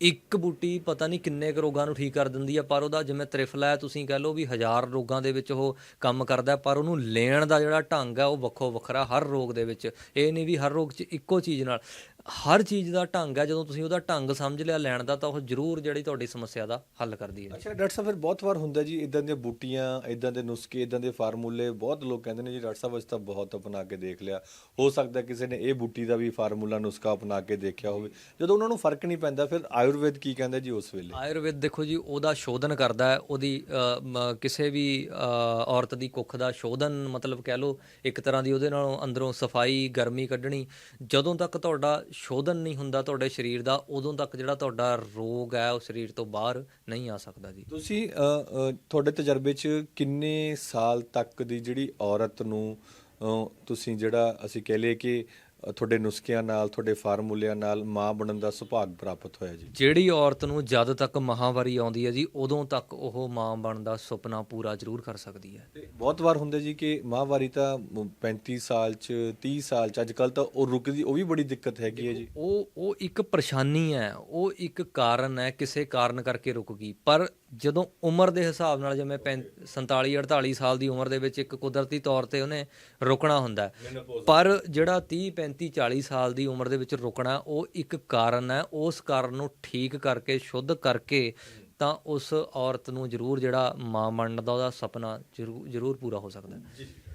ਇੱਕ ਬੂਟੀ ਪਤਾ ਨਹੀਂ ਕਿੰਨੇ ਕੁ ਰੋਗਾਂ ਨੂੰ ਠੀਕ ਕਰ ਦਿੰਦੀ ਹੈ ਪਰ ਉਹਦਾ ਜਿਵੇਂ ਤ੍ਰਿਫਲਾ ਹੈ, ਤੁਸੀਂ ਕਹਿ ਲਓ ਵੀ ਹਜ਼ਾਰ ਰੋਗਾਂ ਦੇ ਵਿੱਚ ਉਹ ਕੰਮ ਕਰਦਾ ਪਰ ਉਹਨੂੰ ਲੈਣ ਦਾ ਜਿਹੜਾ ਢੰਗ ਹੈ, ਉਹ ਵੱਖੋ ਵੱਖਰਾ ਹਰ ਰੋਗ ਦੇ ਵਿੱਚ। ਇਹ ਨਹੀਂ ਵੀ ਹਰ ਰੋਗ 'ਚ ਇੱਕੋ ਚੀਜ਼ ਨਾਲ। ਹਰ ਚੀਜ਼ ਦਾ ਢੰਗ ਹੈ ਜਦੋਂ ਤੁਸੀਂ ਉਹਦਾ ਢੰਗ ਸਮਝ ਲਿਆ ਲੈਣ ਦਾ ਤਾਂ ਉਹ ਜ਼ਰੂਰ ਜਿਹੜੀ ਤੁਹਾਡੀ ਸਮੱਸਿਆ ਦਾ ਹੱਲ ਕਰਦੀ ਹੈ। ਅੱਛਾ ਡਾਕਟਰ ਸਾਹਿਬ ਫਿਰ ਬਹੁਤ ਵਾਰ ਹੁੰਦਾ ਜੀ ਇਦਾਂ ਦੀਆਂ ਬੂਟੀਆਂ ਇਦਾਂ ਦੇ ਨੁਸਖੇ ਇਦਾਂ ਦੇ ਫਾਰਮੂਲੇ ਬਹੁਤ ਲੋਕ ਕਹਿੰਦੇ ਨੇ ਜੀ ਡਾਕਟਰ ਸਾਹਿਬ ਅਸੀਂ ਤਾਂ ਬਹੁਤ ਅਪਣਾ ਕੇ ਦੇਖ ਲਿਆ। ਹੋ ਸਕਦਾ ਕਿਸੇ ਨੇ ਇਹ ਬੂਟੀ ਦਾ ਵੀ ਫਾਰਮੂਲਾ ਨੁਸਖਾ ਅਪਣਾ ਕੇ ਦੇਖਿਆ ਹੋਵੇ। ਜਦੋਂ ਉਹਨਾਂ ਨੂੰ ਫ਼ਰਕ ਨਹੀਂ ਪੈਂਦਾ ਫਿਰ ਆਯੁਰਵੇਦ ਕੀ ਕਹਿੰਦਾ ਜੀ ਉਸ ਵੇਲੇ? ਆਯੁਰਵੇਦ ਦੇਖੋ ਜੀ ਉਹਦਾ ਸ਼ੋਧਨ ਕਰਦਾ ਹੈ ਉਹਦੀ ਕਿਸੇ ਵੀ ਔਰਤ ਦੀ ਕੁੱਖ ਦਾ ਸ਼ੋਧਨ ਮਤਲਬ ਕਹਿ ਲਓ ਇੱਕ ਤਰ੍ਹਾਂ ਦੀ ਉਹਦੇ ਨਾਲੋਂ ਅੰਦਰੋਂ ਸਫ਼ਾਈ ਗਰਮੀ ਕੱਢਣੀ ਜਦੋਂ ਤੱਕ ਤੁਹਾਡਾ ਸ਼ੋਧਨ ਨਹੀਂ ਹੁੰਦਾ ਤੁਹਾਡੇ ਸਰੀਰ ਦਾ ਉਦੋਂ ਤੱਕ ਜਿਹੜਾ ਤੁਹਾਡਾ ਰੋਗ ਹੈ ਉਹ ਸਰੀਰ ਤੋਂ ਬਾਹਰ ਨਹੀਂ ਆ ਸਕਦਾ ਜੀ। ਤੁਸੀਂ ਅ, ਤੁਹਾਡੇ ਤਜਰਬੇ 'ਚ ਕਿੰਨੇ ਸਾਲ ਤੱਕ ਦੀ ਜਿਹੜੀ ਔਰਤ ਨੂੰ ਅ, ਤੁਸੀਂ ਜਿਹੜਾ ਅਸੀਂ ਕਹਿ ਲਈਏ ਕਿ ਤੁਹਾਡੇ ਨੁਸਖਿਆਂ ਨਾਲ ਤੁਹਾਡੇ ਫਾਰਮੂਲਿਆਂ ਨਾਲ ਮਾਂ ਬਣਨ ਦਾ ਸੁਭਾਗ ਪ੍ਰਾਪਤ ਹੋਇਆ ਜੀ। ਜਿਹੜੀ ਔਰਤ ਨੂੰ ਜਦ ਤੱਕ ਮਹਾਵਾਰੀ ਆਉਂਦੀ ਹੈ ਜੀ ਉਦੋਂ ਤੱਕ ਉਹ ਮਾਂ ਬਣਨ ਦਾ ਸੁਪਨਾ ਪੂਰਾ ਜ਼ਰੂਰ ਕਰ ਸਕਦੀ ਹੈ। ਤੇ ਬਹੁਤ ਵਾਰ ਹੁੰਦਾ ਜੀ ਕਿ ਮਾਹਵਾਰੀ ਤਾਂ ਮ- 35 ਸਾਲ ਚ 30 ਸਾਲ ਚ ਅੱਜ ਕੱਲ ਤਾਂ ਉਹ ਰੁਕਦੀ ਉਹ ਵੀ ਬੜੀ ਦਿੱਕਤ ਹੈਗੀ ਹੈ ਜੀ। ਉਹ ਉਹ ਇੱਕ ਪਰੇਸ਼ਾਨੀ ਹੈ ਉਹ ਇੱਕ ਕਾਰਨ ਹੈ ਕਿਸੇ ਕਾਰਨ ਕਰਕੇ ਰੁਕ ਗਈ। ਪਰ ਜਦੋਂ ਉਮਰ ਦੇ ਹਿਸਾਬ ਨਾਲ ਜਿਵੇਂ 47 48 ਸਾਲ ਦੀ ਉਮਰ ਦੇ ਵਿੱਚ ਇੱਕ ਕੁਦਰਤੀ ਤੌਰ ਤੇ ਉਹਨੇ ਰੁਕਣਾ ਹੁੰਦਾ ਪਰ ਜਿਹੜਾ 30 35 40 ਸਾਲ ਦੀ ਉਮਰ ਦੇ ਵਿੱਚ ਰੁਕਣਾ ਉਹ ਇੱਕ ਕਾਰਨ ਹੈ। ਉਸ ਕਾਰਨ ਨੂੰ ਠੀਕ ਕਰਕੇ ਸ਼ੁੱਧ ਕਰਕੇ ਤਾਂ ਉਸ ਔਰਤ ਨੂੰ ਜ਼ਰੂਰ ਜਿਹੜਾ ਮਾਂ ਬਣਨ ਦਾ ਉਹਦਾ ਸੁਪਨਾ ਜ਼ਰੂਰ ਜ਼ਰੂਰ ਪੂਰਾ ਹੋ ਸਕਦਾ ਹੈ।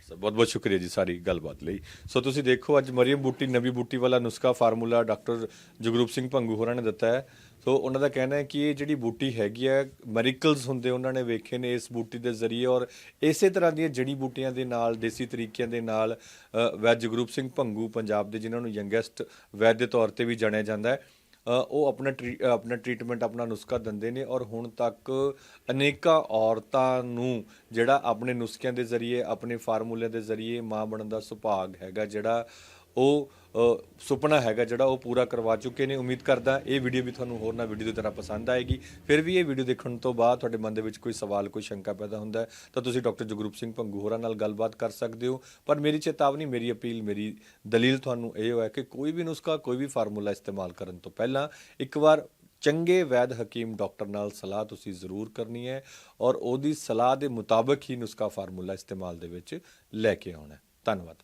ਜੀ ਬਹੁਤ ਬਹੁਤ ਸ਼ੁਕਰੀਆ ਜੀ ਸਾਰੀ ਗੱਲਬਾਤ ਲਈ। ਸੋ ਤੁਸੀਂ ਦੇਖੋ, ਅੱਜ ਮਰੀਮ ਬੂਟੀ, ਨਵੀਂ ਬੂਟੀ ਵਾਲਾ ਨੁਸਖਾ ਫਾਰਮੂਲਾ ਡਾਕਟਰ ਜਗਰੂਪ ਸਿੰਘ ਭੰਗੂ ਹੋਰਾਂ ਨੇ ਦਿੱਤਾ ਹੈ। ਸੋ ਉਹਨਾਂ ਦਾ ਕਹਿਣਾ ਹੈ ਕਿ ਇਹ ਜਿਹੜੀ ਬੂਟੀ ਹੈਗੀ ਹੈ, ਮੈਰੀਕਲਸ ਹੁੰਦੇ ਉਹਨਾਂ ਨੇ ਵੇਖੇ ਨੇ ਇਸ ਬੂਟੀ ਦੇ ਜ਼ਰੀਏ ਔਰ ਇਸੇ ਤਰ੍ਹਾਂ ਦੀਆਂ ਜੜੀ ਬੂਟੀਆਂ ਦੇ ਨਾਲ, ਦੇਸੀ ਤਰੀਕਿਆਂ ਦੇ ਨਾਲ ਵੈਦ ਜਗਰੂਪ ਸਿੰਘ ਭੰਗੂ, ਪੰਜਾਬ ਦੇ ਜਿਨ੍ਹਾਂ ਨੂੰ ਯੰਗੈਸਟ ਵੈਦ ਦੇ ਤੌਰ ਤੇ ਵੀ ਜਾਣਿਆ ਜਾਂਦਾ ਹੈ। ਉਹ ਆਪਣਾ ਟਰੀ- ਆਪਣਾ ਟ੍ਰੀਟਮੈਂਟ ਆਪਣਾ ਨੁਸਖਾ ਦਿੰਦੇ ਨੇ ਔਰ ਹੁਣ ਤੱਕ ਅਨੇਕਾਂ ਔਰਤਾਂ ਨੂੰ ਜਿਹੜਾ ਆਪਣੇ ਨੁਸਖਿਆਂ ਦੇ ਜ਼ਰੀਏ, ਆਪਣੇ ਫਾਰਮੂਲਿਆਂ ਦੇ ਜ਼ਰੀਏ ਮਾਂ ਬਣਨ ਦਾ ਸੁਭਾਗ ਹੈਗਾ, ਜਿਹੜਾ ਉਹ ਸੁਪਨਾ ਹੈਗਾ ਜਿਹੜਾ ਉਹ ਪੂਰਾ ਕਰਵਾ ਚੁੱਕੇ ਨੇ। ਉਮੀਦ ਕਰਦਾ ਇਹ ਵੀਡੀਓ ਵੀ ਤੁਹਾਨੂੰ ਹੋਰ ਨਾ ਵੀਡੀਓ ਦੀ ਤਰ੍ਹਾਂ ਪਸੰਦ ਆਏਗੀ। ਫਿਰ ਵੀ ਇਹ ਵੀਡੀਓ ਦੇਖਣ ਤੋਂ ਬਾਅਦ ਤੁਹਾਡੇ ਮਨ ਦੇ ਵਿੱਚ ਕੋਈ ਸਵਾਲ, ਕੋਈ ਸ਼ੰਕਾ ਪੈਦਾ ਹੁੰਦਾ ਹੈ, ਤਾਂ ਤੁਸੀਂ ਡਾਕਟਰ ਜਗਰੂਪ ਸਿੰਘ ਪੰਗੂ ਹੋਰਾਂ ਨਾਲ ਗੱਲਬਾਤ ਕਰ ਸਕਦੇ ਹੋ। ਪਰ ਮੇਰੀ ਚੇਤਾਵਨੀ, ਮੇਰੀ ਅਪੀਲ, ਮੇਰੀ ਦਲੀਲ ਤੁਹਾਨੂੰ ਇਹ ਹੋਇਆ ਕਿ ਕੋਈ ਵੀ ਨੁਸਖਾ, ਕੋਈ ਵੀ ਫਾਰਮੂਲਾ ਇਸਤੇਮਾਲ ਕਰਨ ਤੋਂ ਪਹਿਲਾਂ ਇੱਕ ਵਾਰ ਚੰਗੇ ਵੈਦ ਹਕੀਮ ਡਾਕਟਰ ਨਾਲ ਸਲਾਹ ਤੁਸੀਂ ਜ਼ਰੂਰ ਕਰਨੀ ਹੈ ਔਰ ਉਹਦੀ ਸਲਾਹ ਦੇ ਮੁਤਾਬਕ ਹੀ ਨੁਸਖਾ ਫਾਰਮੂਲਾ ਇਸਤੇਮਾਲ ਦੇ ਵਿੱਚ ਲੈ ਕੇ ਆਉਣਾ ਧੰਨਵਾਦ।